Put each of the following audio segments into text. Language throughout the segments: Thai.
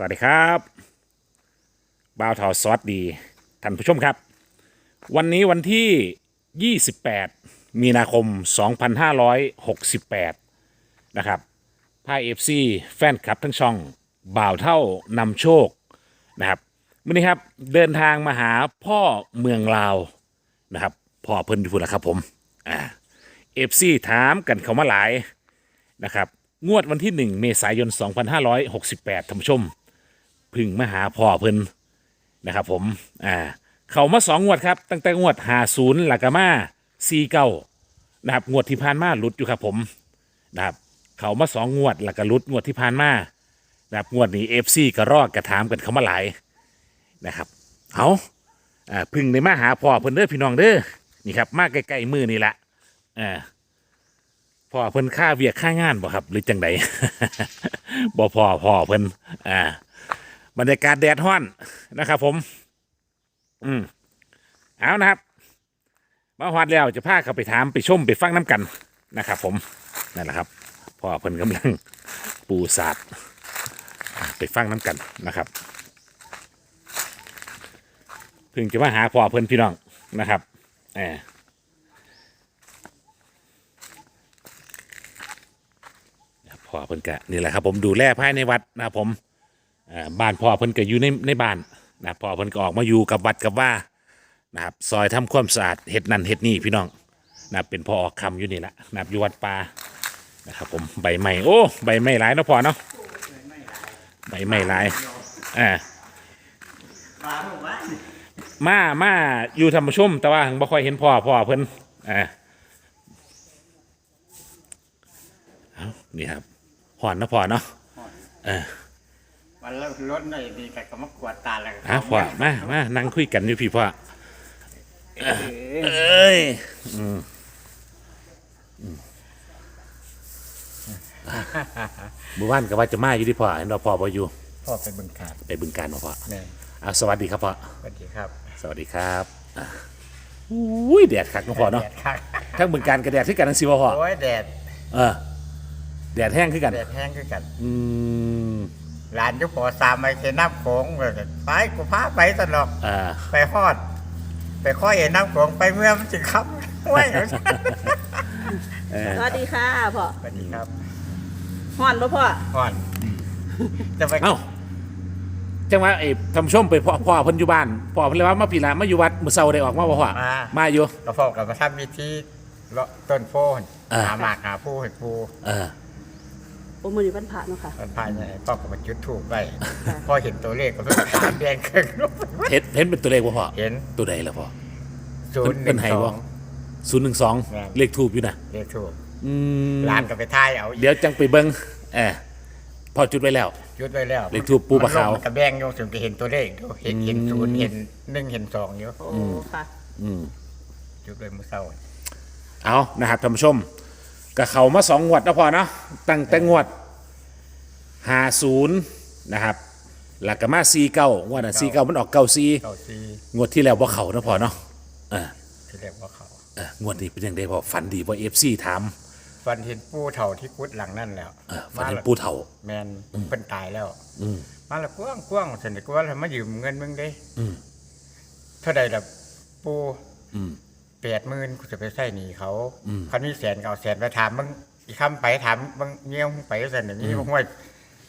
สวัสดีครับบ่าวทอซอสดี ท่านผู้ชมครับ วันนี้วันที่ 28 มีนาคม 2568 นะครับพายเอฟซีแฟนคลับทั้งช่อง บ่าวเท่านำโชคนะครับวันนี้ครับเดินทางมาหาพ่อเมืองลาวนะครับพ่อเพิ่นอยู่พุ่นะครับผมอ่าเอฟซีถามกันเขามาหลายนะครับงวดวันที่ 1 เมษายน 2568ท่านผู้ชม พึ่งมาหาพ่อเพิ่นนะครับ ผม อ่า เขามาสองงวดครับ ตั้งแต่งวด50หลักมา49นะครับงวดที่ผ่านมาหลุดอยู่ครับ ผมนะครับ เขามาสองงวดหลักก็หลุดงวดที่ผ่านมานะครับงวดนี้ FC ก็รอดกระถามกันเขามาหลายนะครับเอาอ่าพึ่งได้มาหาพ่อเพิ่นเด้อพี่น้องเด้อนี่ครับ มาใกล้ๆมือนี่ละอ่าพ่อเพิ่นค่าเวียกค่างานบ่ครับ หรือจังไดบ่พ่อพ่อเพิ่นอ่า บรรยากาศแดดฮ้อนนะครับผม อืมเอานะครับ มาฮอดแล้วจะพาเข้าไปถามไปชมไปฟังน้ำกันนะครับผมนั่นแหละครับพ่อเพิ่นกำลังปูศาสตร์ไปฟังน้ำกันนะครับเพิ่งจะมาหาพ่อเพิ่นพี่น้องนะครับเออพ่อเพิ่นกะนี่แหละครับ ผมดูแลภายในวัดนะครับผม อ่าบ้านพ่อเพิ่นก็อยู่ในในบ้านนะพ่อเพิ่นก็ออกมาอยู่กับวัดกับว่านะครับซอยทำความสะอาดเฮ็ดนั่นเฮ็ดนี่พี่น้องนะเป็นพ่อออกคำอยู่นี่แหละนะครับอยู่วัดป่านะครับผมใบไม้โอ้ใบไม้หลายเนาะพ่อเนาะใบไม้หลายอ่ามามาอยู่ธรรมชมแต่ว่าบ่ค่อยเห็นพ่อพ่อเพิ่นอ่าเอานี่ครับหอนนะพ่อเนาะอ่ วันแล้วรถหน่อยดีแต่ก็มากวาดตาแล้วอะพ่อมามานั่งคุยกันอยู่พี่พ่อเอ้ยเอ้ยอืมอืมอะเมื่อวานก็ว่าจะมาอยู่ที่พ่อเห็นว่าพ่อบ่อยู่พ่อเป็นบึงขาดไปบึงการมาพ่อเนี่ยอะสวัสดีครับพ่อสวัสดีครับ สวัสดีครับอะอุ้ยแดดคักเนาะพ่อเนาะแดดคักทั้งบึงการกับแดดที่กันทั้งสิบ่พ่อโอ้ยแดดเออแดดแห้งขึ้นกันแดดแห้งขึ้นกัน อืม หลานอยุปอสามไปเคน้ำโขงเลยไปกูพาไปตลอดอ่าไปฮอด ไปข้อยเอ็นน้ำโขงไปเมื่อมันจะครับไว้เออสวัสดีค่ะพ่อสวัสดีครับห่อนปะพ่อฮอดจะไปเอ้าจังว่าไอ้ทำชมไปพ่อพ่อเพิ่นอยู่บ้านพ่อเพิ่นเลยว่ามาปีละมาอยู่วัดมื้อเช้าได้ออกมาบ่พ่อมามาอยู่ก็พ่อกับมาทำวิธีเลาะต้นโพนอ่า หาหมากหาผู้เห็ดผู้เออ โอ้มือนี้วันพระเนาะค่ะ มันพายไปพ่อกับมันจุดถูกไปพอเห็นตัวเลขก็เป็นสามแดงครึ่งเห็นเห็นเป็นตัวเลขบ่พ่อเห็นตัวใดล่ะพ่อ ศูนย์หเป็นึ่นงไห้สอบ่งศูนย์หนึ่งสองแม่น เลขทูบอยู่นะเลขถูกอืมร้านก็ไปทายเอาอีกเดี๋ยวจังไปเบิ้งเออพอจุดไว้แล้วยุดไว้แล้วเลขทูปปูปลาขาว มันกระแบงโยงถึงจะเห็นตัวเลขดูเห็นเห็นศูนย์เห็นหนึ่งเห็นสองอยู่โอ้ค่ะอืมยุดเลยมือเศร้า เอานะครับท่านผู้ชม กับเขามาสองงวดนะพอเนาะตั้งแต่งวดหาศูนย์นะครับหลักกมาซีเก้างวดน่ะซีเก้ามันออกเก้าซีเก้าซีงวดที่แล้วว่าเขานะพอเนาะเออที่เรียกว่าเขาเอองวดนี้เป็นยังไงพอฝันดีว่าเอฟซีถามฟันเห็นปูเถ่าที่กุดหลังนั่นแล้วเออฝันเห็นปูเถาแมนเพิ่นตายแล้ว อืมมาและกว้างกว้างเสร็จกว่าแล้วมายืมเงินมึงเด้อืมเท่าใดล่ะปูอืม แปดหมื่นกูจะไปใส่หนีเขาอืมคันมีแสนก็เอาแสนไปถามมึงอีกคำไปถามมึงเงี้ยวมึงไปเสร็จอย่างนี้มึงว่า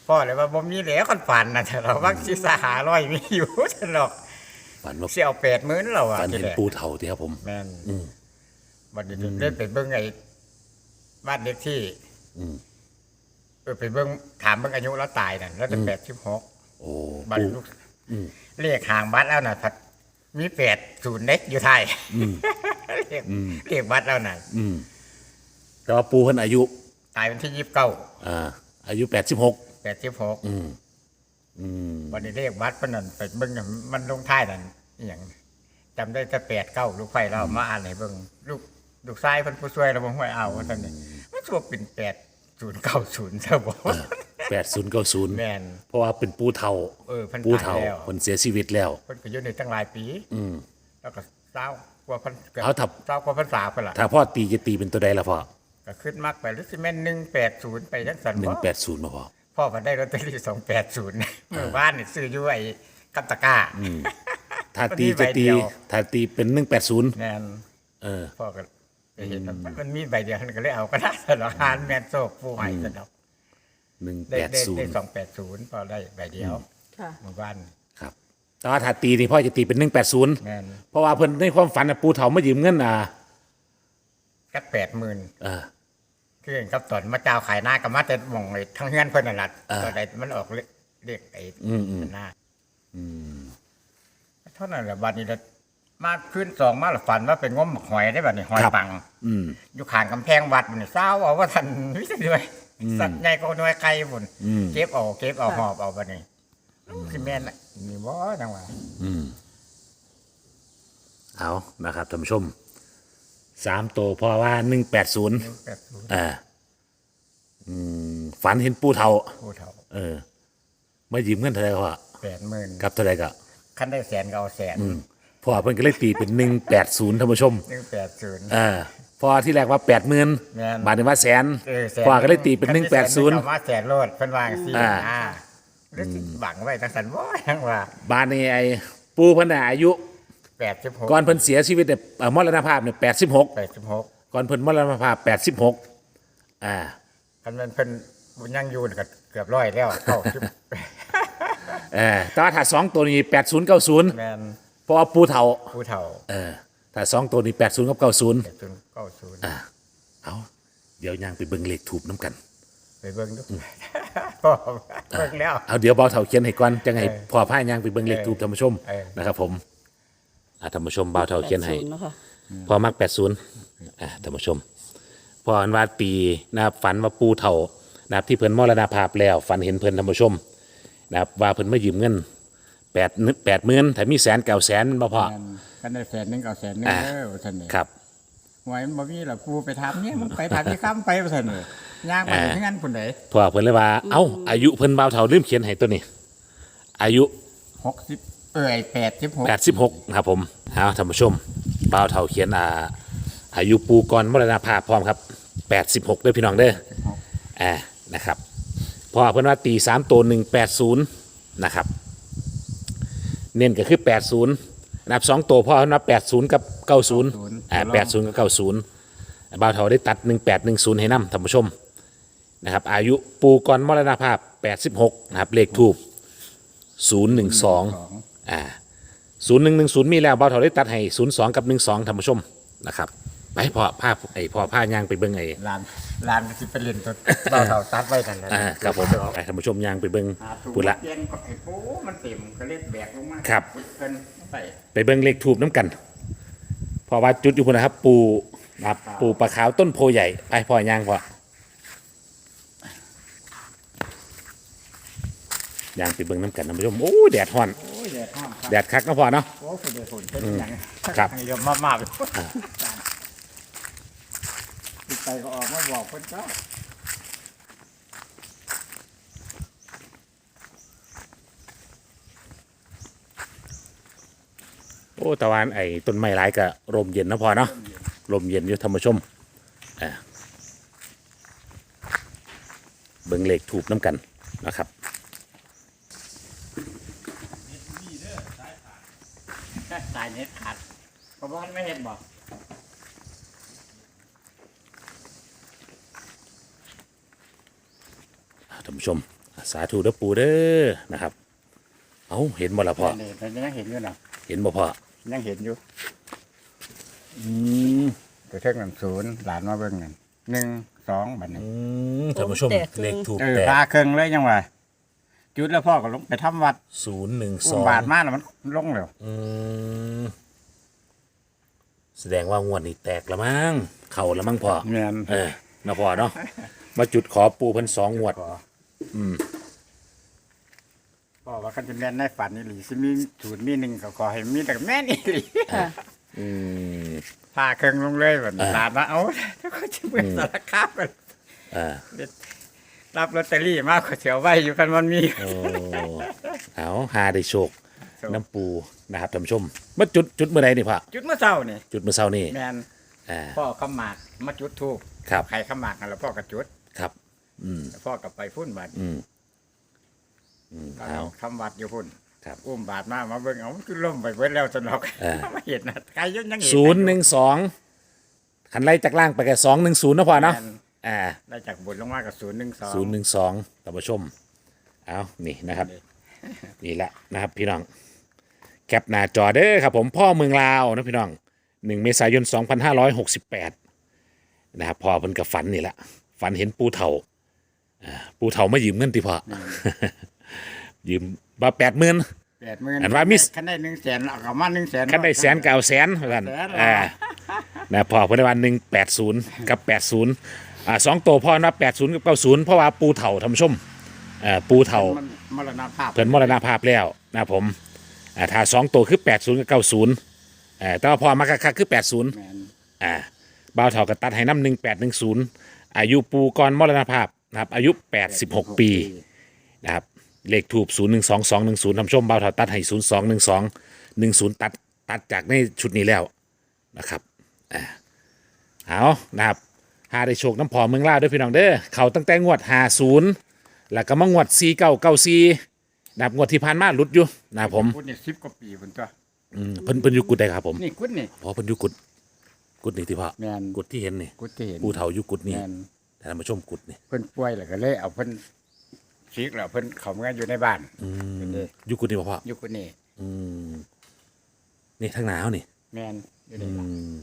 พ่อเลยว่าบ่มีแล้วคนฝันนะแต่เราว่าสิสาหาร้อยมีอยู่ฉันหรอกฝันว่าเสียเอาแปดหมื่นเราอะฝันเห็นทีแรกปูเถาที่ครับผม แม่นอืม บัดนี้เล่นไปเบิ่งไอ้บ้านเด็กที่อืม เออไปเบิ่งถามเบิ่งอายุแล้วตายนั่นแล้วจะแปดสิบหก โอ้บัตปูรลูกอืม เลขห่างบัตรแล้วน่ะพัดมีแปดศูนย์เด็กอยู่ไทย อืม เลขอืมเลขบัตรแล้วน่ะอืมแต่ว่าปูเพิ่นอายุ ตายวันที่ยี่สิบเก้าอ่า อายุแปดสิบหกแปดสิบหกอืมอืมวันนี้เลขบัตรเพิ่นนั่นไปเบิ่งน่ะมันลงท้ายนั่นอหย่างจำได้แต่แปดเก้าลูกไฟเรามาอ่านให้เบิ่งลูกลูกชายเพิ่นผู้ช่วยเราบ่ห้วยเอาว่าซั่นนี่มันสิบ่เป็นแปดศูนย์เก้าศูนย์ซะบ่ แปดศูนย์เก้าศูนย์แม่นเพราะว่าเป็นปูเทาเออเพิ่นปูตาเทายแล้วคนเสียชีวิตแล้ว เพิ่นก็อยู่ในตั้งหลายปีอืมแล้วก็เศร้าก ว่าพันกืบเอาถ้า เศร้ากว่าพันสาไปละถ้าพ่อตีจะตีเป็นตัวใดละพ่อก็ขึ้นมากไปหรือสิแม่นหนึ่งแปดศูนย์ไปจังสันหนึ่งบ่แปดศูนย์มาพ่อพพ่อมันได้ลอตเตอรี่สองแปดศูนย์เมื่อวานนี่ซื้ออยู่ไอ้กัปตะกร้า ถ้าตีมันมีใบจะตีเดียว ถ้าตีเป็นหนึ่งแปดศูนย์แม่นเออ พ่อก็ไปเห็นมันมันมีใบเดียวมันก็เลยเอาก็ได้สำหรับหานแมนโซกผู้ให้สำหรับหนึ่งได้แปดได้ศูนได้ย์สองแปดศูนย์พอได้ใบเดียวค่ะ เมื่อวานครับ แต่ว่าถ้าตีนี่พ่อจะตีเป็นหนึ่งแปดศูนย์แม่นเพราะว่าเพิ่นในความฝันน่ะปูเถามายืมเงินอะกักแปดหมื่นเออ คือเห็นกับตอนมาเจ้าขายหน้ากับมาแต่หมองไอ้ทั้งเฮือนเพิ่นนั่นล่ะอ่า ตอนใดมันออกเลเรียกไอ้อืมอืมหน้าเท่านั้นแหละบัดนี้ละมาขึ้นสองมาละฝันว่าเป็นง้มหอยได้บัดนี้หอยปัง อืม อยู่ข้างกำแพงวัดมันเศร้าเอาว่าท่านวิสัยด้วยสัตว์ใหญ่ก็น้อยไกลบุญอืม เก็บเอาเก็บเอาหอบเอาบัดนี้คือแม่นน่ะ นี่บ่จังหวะอืม เอานะครับท่านผู้ชมสามตัวเพราะว่าหนึ่งแปดศูนย์แปดศูนย์อ่าอืมฝันเห็นปูเทาผู้เฒ่าเออมายืมเงินเท่าไหร่ก็แปดหมื่นกับเท่าไหร่ก็คันได้แสนก็เอาแสนพ่อเพิ่นก็เลยตีเป็นหนึ่งแปดศูนย์ท่านผู้ชมหนึ่งแปดศูนย์ เออพอที่แรกว่าแปดหมื่นแม่น บาทนี้ว่าแสนเออแสนพ่อก็เลยตีเป็นหนึ่งแปดศูนย์เอามาแสนโลดเพิ่นวางสิอ่า อ่า หรือสิบังไว้จังสันบ่จังว่าบาทนี้ไอ้ปูเพิ่นน่ะอายุแปดสิบหกก่อนเพิ่นเสียชีวิตเนี่ยเอ่อมรณภาพเนี่ยแปดสิบหกแปดสิบหกก่อนเพิ่นมรณภาพแปดสิบหกอ่าคันมันเพิ่นยังอยู่นี่ก็เกือบร้อยแล้วเข้าสิบเออแต่ว่าถ้าสองตัวนี้แปดศูนย์เก้าศูนย์แม่นเพราะว่าปูเทาผู้เฒ่าเออถ้าสองตัวนี้แปดศูนย์กับเก้าศูนย์แปดศูนย์เก้าศูนย์เอาเดี๋ยวยางไปเบิ่งเลขถูกน้ำกัน ไปเบิ่งดูพ่อ เบิ่งแล้ว เอาเดี๋ยวเบาเถาเขียนให้ก่อนจังไงเออพอพายางไปเบิ่งเลขถูกท่านผู้ชมเออ นะครับ ผมอ่าท่านผู้ชมเบาเถาเขียนให้80เนาะค่ะพอมักแปดศูนย์อ่าท่านผู้ชม พออันว่าปีนะครับฝันว่าปูเถานะครับที่เพิ่นมรณภาพแล้วฝันเห็นเพิ่นท่านผู้ชมนะครับว่าเพิ่นมายืมเงินแปดแปดหมื่นแต่มีแสนเก้าแสนบ่พอแม่นคันได้แสนหนึงก็เอาแสนหนึงอ่าเด้อว่าซั่นนี่ครับ หวยมันบ่มีล่ะกูไปถามเนี่ยมึงไปถามที่ค้ำไปว่าซั่นนี่ ย่างไปที่งั้นพุ่นใดพอเพิ่นเลยว่า เอ้า อายุเพิ่นเบาเถาลืมเขียนให้ตัวนี้ อายุ60เอ้ย86 86นะครับผมเอาท่านผู้ชมเบาเถาเขียนอ่าอายุปูก่อนมรณภาพพร้อมครับ 86เด้อพี่น้องเด้ออ่านะครับเพอเพิ่นว่าตี3ตัว180นะครับ เน้นก็คือ80นะครับสองตัวพ่อเพิ่นว่า80กับ90อ่า80กับ90เบาเถาได้ตัด1810ให้นำท่านผู้ชม นะครับ อายุปูก่อนมรณภาพ 86 นะครับ เลขทูบ012 อ่าศูนย์หนึ่งหนึ่งศูนย์มีแล้วเบาเถาได้ตัดให้ศูนย์สองกับหนึ่งสองท่านผู้ชมนะครับไปพอผ้าไอ้พอผ้ายางไปเบิ้งไอ้ลานลานสิไปเล่นตัวเบาเท่าตัดไว้นั่นแหละอ่าครับผมไปท่านผู้ชมยางไปเบิ้งหาถูกปุละเปลี่ยนก็ไอ้ปูมันเต็มก็เล็ดแบกลงมาครับเพิ่นไปไปเบิ้งเลขทูบน้ำกันเพอว่าจุดอยู่พุ่นนะครับ ปูนะครับปูปลาขาวต้นโพใหญ่ไปพอยางพอ ยางไปเบิ้งน้ำกันท่านผู้ชมโอ้ยแดดฮ้อน โอ้ยแดดห้ามครับแดดคักนะพอเนาะ โอ้คือได้ผลเป็นหยังครับให้ยอมมามาไปไปก็ออกมาบอกเพิ่นเจ้าโอ้ตะวันไอ้ต้นไม้หลายก็ลมเย็นนะพอเนาะลมเย็นอยู่ท่านผู้ชมอ่าเบิ้งเลขถูกน้ำกันนะครับายเน็ตขาดเพราะว่าไม่เห็นบอกท่านผู้ชม สาธุเด้อปูเด้อนะครับ เอาเห็นบ่ละพ่อนี่มันยังเห็นอยู่นะเห็นบ่พ่อยังเห็นอยู่อืมตัวเท่งหนึ่งศูนย์หลานมาเบิ่งนั่นหนึ่งสองบัดนี้อืมท่านผู้ชมแตกเลยเลขถูกเออแต่พาเครื่องเลยยังว่า จุดแล้วพ่อก็ลงไปทำวัดศูนย์หนึ่งสอุ้อมงบาทมาแล้วมันลงแล้วอืมแสดงว่างวดนี้แตกละมั้งเข่าละมั้งพ่อแม่นเออนะพ่อเนาะมาจุดขอปูเพิ่นสองงวด พ่ออืมพ่อว่ากันจะแม่นในฝันนี่หรือสิมีศูนย์มีหนึ่งก็ขอให้มีแต่แม่นอีหลีค่ะอืม พาเครื่องลงเลยบัดนี้อ่าหลานมาเอาถ้าเขาจะเบิ่งสารคามกันอ่า รับลอตเตอรี่มากกว่าเสียวไว้อยู่กันมันมี โอ้เอาหาได้โชคน้ำปูนะครับท่านผู้ชมมาจุดจุดเมื่อใดนี่พ่อจุดเมื่อเช้านี่จุดเมื่อเช้านี่แม่นอ่าพ่อขมากมาจุดทูบครับใครขมากนั่นแล้วพ่อก็จุดครับ อืมแล้วพ่อก็ไปพุ่นบัดอืมอืมก็เอา ทำวัดอยู่พุ่นครับอุ้มบาทมามาเบิ่งเอามันคือล่มไปเบิดแล้วสนอกเออ มาเห็นนะใครยังยังเห็นศูนย์หนึ่งสองขันไล่จากล่างไปแค่สองหนึ่งศูนย์นะพ่อเนาะแม่ อ่าได้จากบนลงมากับศูนย์หนึ่งสองศูนย์หนึ่งสองท่านผู้ชม เอานี่นะครับ นี่แหละนะครับพี่น้อง แคปหน้าจอเด้อครับผมพ่อเมืองลาวนะพี่น้องหนึ่งเมษายน2568นะครับพ่อเพิ่นกับฝันนี่แหละฝันเห็นปูเถาอ่าปูเถามายืมเงินติพ่อยืมมาแปดหมื่น แปดหมื่นอันว่ามิส คันได้หนึ่งแสนเอากลับมาหนึ่งแสน คันได้แสนเก่าแสนเหมือนกันแสนเหรอ อ่านะพ่อเพิ่นได้วันหนึ่งแปดศูนย์กับแปดศูนย์ อ่าสองตัวพ่อนับแปดศูนย์กับเก้าศูนย์เพราะว่าปูเถาท่านผู้ชมอ่าปูเถามันมรณภาพเพิ่นมรณภาพแล้วนะครับผมอ่าถ้าสองตัวคือ80กับ90อ่าแต่ว่าพอมาคักๆคือ80แม่นอ่าบ่าวเฒ่ากับตัดให้น้ำ1810อายุปูก่อนมรณภาพนะครับอายุ86ปี นะครับเลขถูก 012210ทำชมบ่าวเฒ่าตัดให้ 0212 10 ตัดตัดจากในชุดนี้แล้วนะครับอ่าเอานะครับ หาได้โชคน้ำพอเมืองลาวด้วยพี่น้องเด้อเขาตั้งแต่งวด50แล้วก็มางวด4994นะครับงวดที่ผ่านมาหลุดอยู่นะครับผมกุดนี่สิบกว่าปีบนตัวอืมเพิ่นเพิ่นอยู่กุดใดครับผมนี่กุดนี่ พอเพิ่นอยู่กุดกุดนี่ที่พ่อแม่น กุดที่เห็นนี่กุดที่เห็นปูเฒ่าอยู่กุดนี่แม่น แต่ท่านผู้ชมกุดนี่เพิ่นป่วยแล้วก็เลยเอาเพิ่นชิกแล้วเพิ่นเขามาอยู่ในบ้านอืมเป็นเด้ออยู่กุดนี่บ่พ่ออยู่กุดนี่อืมนี่ทางหนาวนี่ แม่นอยู่ในอืบ้านม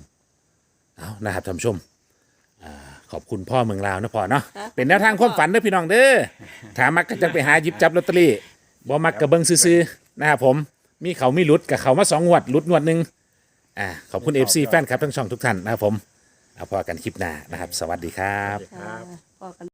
เอานะครับท่านผู้ชมอ่า ขอบคุณพ่อเมืองลาวนะพ่อเนาะครับเป็นแนวทางความฝันเด้อพี่น้องเด้อถามมักก็จะไปหาหยิบจับลอตเตอรี่บ่มักกระเบิงซื้อๆนะครับผมมีเขามีหลุดกับเขามาสองงวดหลุดงวดหนึ่งอ่าขอบคุณ FC แฟนครับทั้งช่องทุกท่านนะครับผมเอาพอกันคลิปหน้านะครับ สวัสดีครับ ค่ะพอกัน